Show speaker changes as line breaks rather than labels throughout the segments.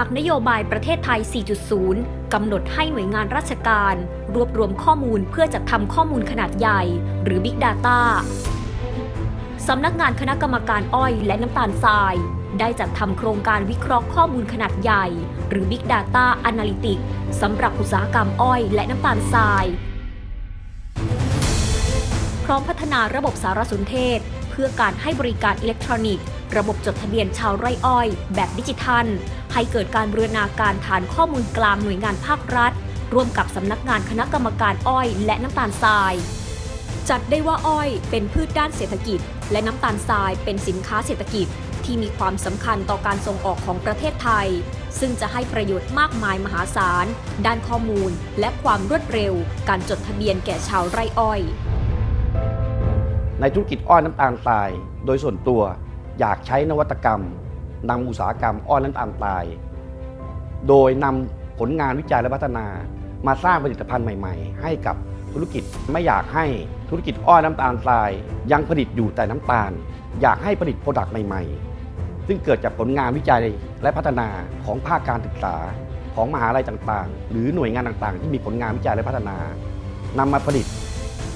จากนโยบายประเทศไทย 4.0 กำหนดให้หน่วยงานราชการ รวบรวมข้อมูลเพื่อจัดทำข้อมูลขนาดใหญ่ หรือ Big Data สำนักงานคณะกรรมการอ้อยและน้ำตาลทราย ได้จัดทำโครงการวิเคราะห์ข้อมูลขนาดใหญ่ หรือ Big Data Analytics สำหรับอุตสาหกรรมอ้อยและน้ำตาลทราย พร้อมพัฒนาระบบสารสนเทศ เพื่อการให้บริการอิเล็กทรอนิกส์ ระบบจดทะเบียนชาวไร่อ้อย แบบดิจิทัล ให้เกิดการบรูรณาการฐานข้อมูลกลางหน่วยงานภาครัฐ ร่วมกับสำนักงานคณะกรรมการอ้อย และน้ำตาลทราย จัดได้ว่าอ้อยเป็นพืชด้านเศรษฐกิจ และน้ำตาลทรายเป็นสินค้าเศรษฐกิจที่มีความสำคัญต่อการส่งออกของประเทศไทย ซึ่งจะให้ประโยชน์มากมายมหาศาล ด้านข้อมูล และความรวดเร็ว การจดทะเบียนแก่ชาวไร่อ้อย
ในธุรกิจอ้อยน้ำตาลทราย โดยส่วนตัว อยากใช้นวัตกรรมนำอุตสาหกรรมอ้อยน้ำตาลทราย โดยนำผลงานวิจัยและพัฒนา มาสร้างผลิตภัณฑ์ใหม่ ๆ ให้กับธุรกิจไม่อยากให้ธุรกิจอ้อยน้ำตาลทราย ยังผลิตอยู่แต่น้ำตาล อยากให้ผลิตโปรดักต์ใหม่ ๆ ซึ่งเกิดจากผลงานวิจัยและพัฒนาของภาคการศึกษาของมหาลัยต่างๆ หรือหน่วยงานต่างๆ ที่มีผลงานวิจัยและพัฒนานำมาผลิต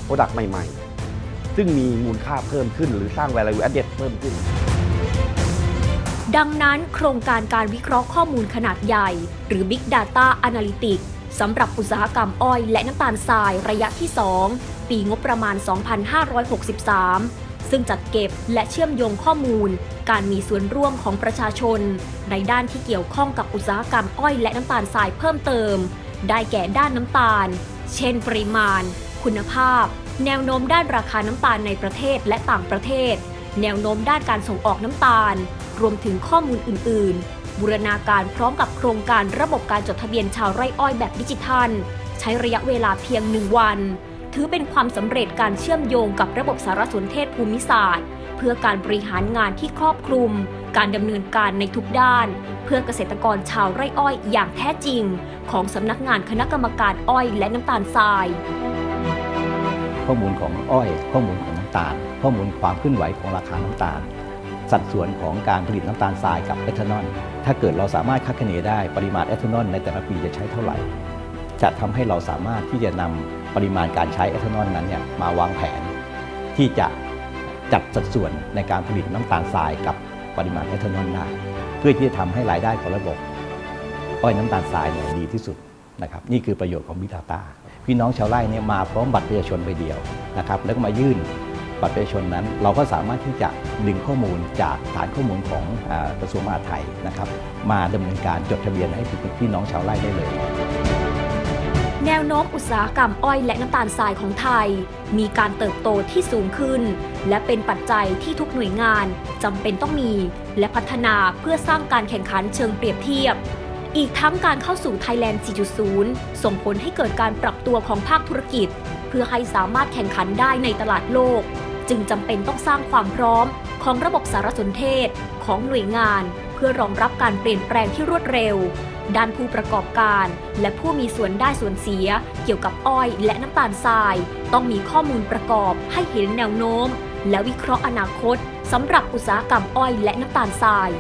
โปรดักต์ใหม่ ๆ ซึ่งมีมูลค่าเพิ่มขึ้น หรือสร้าง value added เพิ่มขึ้น
ดังนั้นโครงการการวิเคราะห์ข้อมูลขนาดใหญ่ หรือ Big Data Analytics สำหรับอุตสาหกรรมอ้อยและน้ำตาลทรายระยะที่ 2 ปีงบประมาณ 2563 ซึ่งจัดเก็บและเชื่อมโยงข้อมูล การมีส่วนร่วมของประชาชน ในด้านที่เกี่ยวข้องกับอุตสาหกรรมอ้อยและน้ำตาลทรายเพิ่มเติม ได้แก่ด้านน้ำตาล เช่น ปริมาณ คุณภาพ แนวโน้มด้านราคาน้ำตาลในประเทศและต่างประเทศ แนวโน้มด้านการส่งออกน้ำตาล รวมถึงข้อมูลอื่น ๆ บูรณาการพร้อมกับโครงการระบบการจดทะเบียนชาวไร่อ้อยแบบดิจิทัล ใช้ระยะเวลาเพียงหนึ่งวัน ถือเป็นความสำเร็จการเชื่อมโยงกับระบบสารสนเทศภูมิศาสตร์ เพื่อการบริหารงานที่ครอบคลุม การดำเนินการในทุกด้าน เพื่อเกษตรกรชาวไร่อ้อยอย่างแท้จริง ของสำนักงานคณะกรรมการอ้อยและน้ำตาลทราย
ข้อมูลของอ้อย ข้อมูลของน้ำตาล ข้อมูลความเคลื่อนไหวของราคาน้ำตาล สัดส่วนของการผลิตน้ำตาลทรายกับเอทานอล ถ้าเกิดเราสามารถคาดคะเนได้ปริมาณเอทานอลในแต่ละปีจะใช้เท่าไหร่ จะทำให้เราสามารถที่จะนำปริมาณการใช้เอทานอลนั้นเนี่ยมาวางแผน ที่จะจัดสัดส่วนในการผลิตน้ำตาลทรายกับปริมาณเอทานอลได้เพื่อที่จะทำให้รายได้ของระบบอ้อยน้ำตาลทรายเนี่ยดีที่สุดนะครับนี่คือประโยชน์ของ Big Data พี่น้องชาวไร่เนี่ยมาพร้อมบัตรประชาชนใบเดียวนะครับแล้วก็มายื่น บัตรประชาชนนั้น เราก็สามารถที่จะดึงข้อมูลจากฐานข้อมูลของกระทรวงมหาดไทยนะครับมาดำเนินการจดทะเบียนให้พี่น้องชาวไร่ได้เลย
แนวโน้มอุตสาหกรรมอ้อยและน้ำตาลทรายของไทย มีการเติบโตที่สูงขึ้น และเป็นปัจจัยที่ทุกหน่วยงานจำเป็นต้องมี และพัฒนาเพื่อสร้างการแข่งขันเชิงเปรียบเทียบอีกทั้งการเข้าสู่ Thailand 4.0 ส่งผลให้เกิดการปรับตัวของภาคธุรกิจ เพื่อให้สามารถแข่งขันได้ในตลาดโลก จึงจำเป็นต้องสร้างความพร้อมของระบบสารสนเทศของหน่วยงาน เพื่อรองรับการเปลี่ยนแปลงที่รวดเร็ว ด้านผู้ประกอบการ และผู้มีส่วนได้ส่วนเสีย เกี่ยวกับอ้อยและน้ำตาลทราย ต้องมีข้อมูลประกอบให้เห็นแนวโน้ม และวิเคราะห์อนาคตสำหรับอุตสาหกรรมอ้อยและน้ำตาลทราย